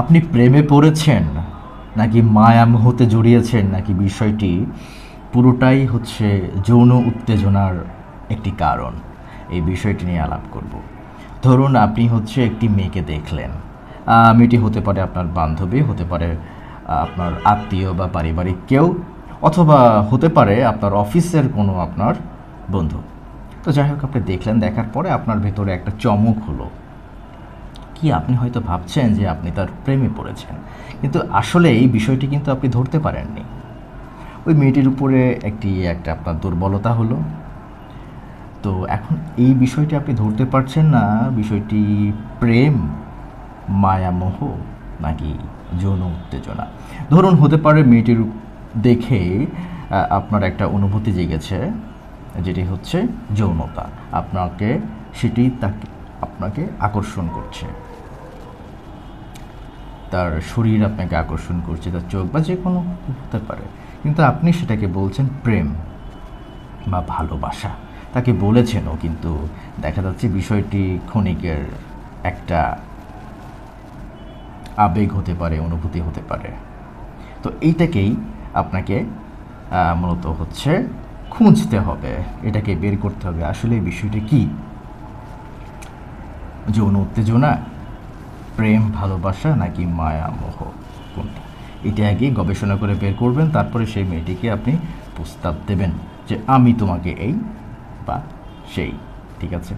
আপনি প্রেমে পড়েছেন, নাকি মায়ামোহতে জড়িয়েছেন, নাকি বিষয়টি পুরোটাই হচ্ছে যৌন উত্তেজনার একটি কারণ। এই বিষয়টি নিয়ে আলাপ করব। ধরুন আপনি হচ্ছে একটি মেয়েকে দেখলেন। মেয়েটি হতে পারে আপনার বান্ধবী, হতে পারে আপনার আত্মীয় বা পারিবারিক কেউ, অথবা হতে পারে আপনার অফিসের কোনো আপনার বন্ধু। তো যাই হোক, আপনি দেখলেন, দেখার পরে আপনার ভেতরে একটা চমক হলো। কি আপনি হয়তো ভাবছেন যে আপনি তার প্রেমে পড়েছেন? কিন্তু আসলে এই বিষয়টি কিন্তু আপনি ধরতে পারেননি। ওই মেয়েটির উপরে একটি, একটা আপনার দুর্বলতা হলো। তো এখন এই বিষয়টি আপনি ধরতে পারছেন না, বিষয়টি প্রেম, মায়ামোহ নাকি যৌন উত্তেজনা? ধরুন হতে পারে মেয়েটির দেখে আপনার একটা অনুভূতি জেগেছে, যেটি হচ্ছে যৌনতা। আপনাকে সেটি তাকে আপনাকে আকর্ষণ করছে। তার শরীর আপনাকে আকর্ষণ করছে, তার চোখ বা যে কোনো হতে পারে। কিন্তু আপনি সেটাকে বলছেন প্রেম বা ভালোবাসা। তাকে বলেছেনও, কিন্তু দেখা যাচ্ছে বিষয়টি ক্ষণিকের একটা আবেগ হতে পারে, অনুভূতি হতে পারে। তো এইটাকেই আপনাকে মূলত হচ্ছে খুঁজতে হবে। এটাকে বের করতে হবে। আসলে বিষয়টি কি? যৌন উত্তেজনা, প্রেম, ভালোবাসা নাকি মায়া মোহ কোনটা? এটা আগে গবেষণা করে বের করবেন, তারপরে সেই মেয়েটিকে আপনি প্রস্তাব দেবেন যে, আমি তোমাকে এই বা সেই। ঠিক আছে?